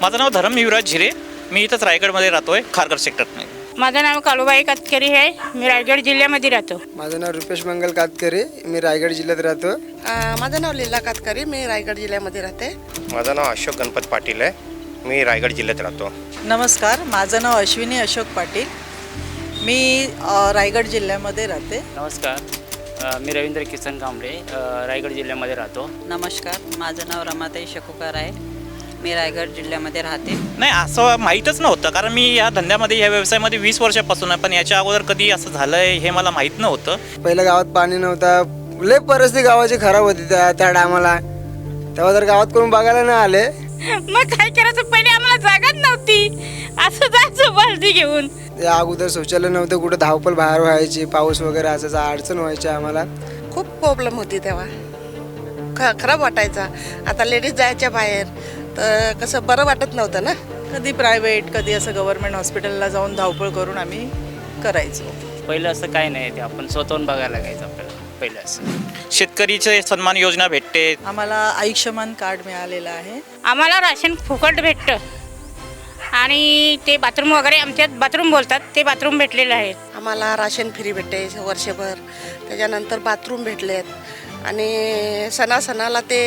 माझं नाव धरम युवराज झिरे. मी इथंच रायगडमध्ये राहतोय खारघर सेक्टरमध्ये माझं नाव काळूबाई कातकरी आहे. मी रायगड जिल्ह्यामध्ये राहतो. माझं नाव रुपेश मंगल कातकरे. मी रायगड जिल्ह्यात राहतो. अ, माझं नाव लीला कातकरी. मी रायगड जिल्ह्यामध्ये राहते. माझं नाव अशोक गणपत पाटील आहे. मी रायगड जिल्ह्यात राहतो. नमस्कार. माझं नाव अश्विनी अशोक पाटील. मी रायगड जिल्ह्यामध्ये राहते. नमस्कार. मी रवींद्र किसन कांबळे रायगड जिल्ह्यामध्ये राहतो. नमस्कार. माझं नाव रमाताई शकूकार आहे. मी रायगड जिल्ह्यामध्ये राहते. नाही असं माहीतच नव्हतं. कारण मी या धंद्यामध्ये या व्यवसायामध्ये वीस वर्षापासून आहे. पण याच्या अगोदर कधी असं झालंय हे मला माहीत नव्हतं. पहिल्या गावात पाणी नव्हतं. लय परिस्थिती गावाची खराब होती त्या त्या टायमाला. तेव्हा तर गावात कोण बघायला नाही आले. मग काय करायचं? पहिले आम्हाला जागाच नव्हती. असं जायचं बालदी घेऊन. या अगोदर शौचालय नव्हतं. कुठं धावपल बाहेर व्हायची पाऊस वगैरे असायचा अडचण व्हायची आम्हाला. खूप प्रॉब्लेम होती तेव्हा. ख खराब वाटायचा. आता लेडीज जायच्या बाहेर. तर कसं बरं वाटत नव्हतं ना? कधी प्रायव्हेट कधी असं गव्हर्नमेंट हॉस्पिटलला जाऊन धावपळ करून आम्ही करायचो. पहिलं असं काय नाही ते आपण स्वतःहून बघायला लागायचं आपल्याला पहिलं असं. शेतकरीचे सन्मान योजना भेटते. आम्हाला आयुष्यमान कार्ड मिळालेलं आहे. आम्हाला राशन फुकट भेटतं. आणि ते बाथरूम वगैरे आमच्यात बाथरूम बोलतात ते बाथरूम भेटलेलं आहे. आम्हाला राशन फ्री भेटते वर्षभर. त्याच्यानंतर बाथरूम भेटलेत. आणि सणासणाला ते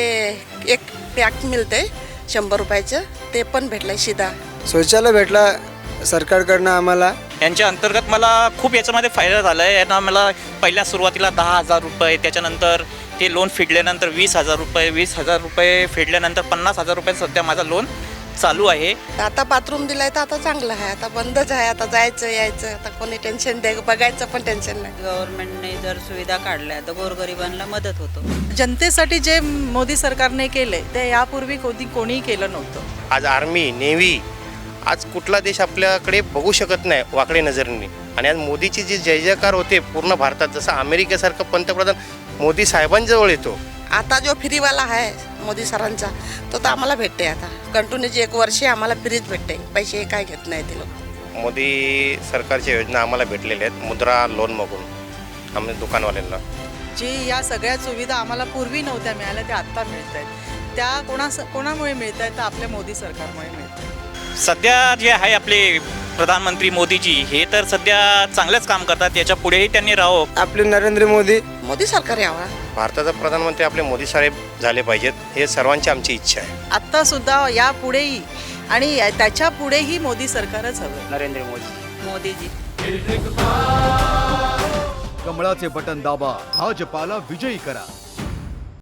एक पॅक मिळते. शंभर रुपयाचं ते पण भेटलं शिदा शौचालय भेटला सरकारकडनं आम्हाला. यांच्या अंतर्गत मला खूप याच्यामध्ये फायदा झाला आहे यांना मला पहिल्या सुरुवातीला दहा हजार रुपये त्याच्यानंतर ते लोन फेडल्यानंतर वीस हजार रुपये वीस हजार रुपये फेडल्यानंतर पन्नास हजार रुपये सध्या माझं लोन चालू आहे. आता बाथरूम दिलाय तर आता चांगलं आहे. आता बंदच आहे. आता जायचं यायचं. आता कोणी टेन्शन दे बघायचं पण टेन्शन नाही. गव्हर्नमेंटने जर सुविधा काढल्या तर गोरगरिबांना मदत होतो. जनतेसाठी जे मोदी सरकारने केले ते यापूर्वी कोणी कोणीही केलं नव्हतं. आज आर्मी नेव्ही आज कुठला देश आपल्याकडे बघू शकत नाही वाकडे नजरेने. आणि आज मोदीची जी जय जयकार होते पूर्ण भारतात जसं अमेरिकेसारखं पंतप्रधान मोदी साहेबांजवळ येतो आता जो फ्रीवाला आहे मोदी सरांचा तो तर आम्हाला भेटते आता. कंटिन्यूची एक वर्षे आम्हाला फ्रीच भेटते पैसे काय घेत नाही ते लोक. मोदी सरकारच्या योजना आम्हाला भेटलेल्या आहेत मुद्रा लोन मागून आम्ही दुकानवाल्यांना. जी या सगळ्या सुविधा आम्हाला पूर्वी नव्हत्या मिळाल्या त्या आत्ता मिळत आहेत त्या कोणा कोणामुळे मिळत आहेत तर आपल्या मोदी सरकारमुळे मिळत आहेत सध्या जे आहे आपले प्रधानमंत्री मोदीजी हे तर सध्या चांगलंच काम करतात याच्या पुढेही त्यांनी राहावं. आपले नरेंद्र मोदी. मोदी सरकार यावा. भारताचा प्रधानमंत्री आपले मोदी साहेब झाले पाहिजेत हे सर्वांची आमची इच्छा आहे. आत्ता सुद्धा यापुढेही आणि या- त्याच्या पुढेही मोदी सरकारच हवं. नरेंद्र मोदी. मोदीजी. कमळाचे बटन दाबा भाजपाला विजयी करा.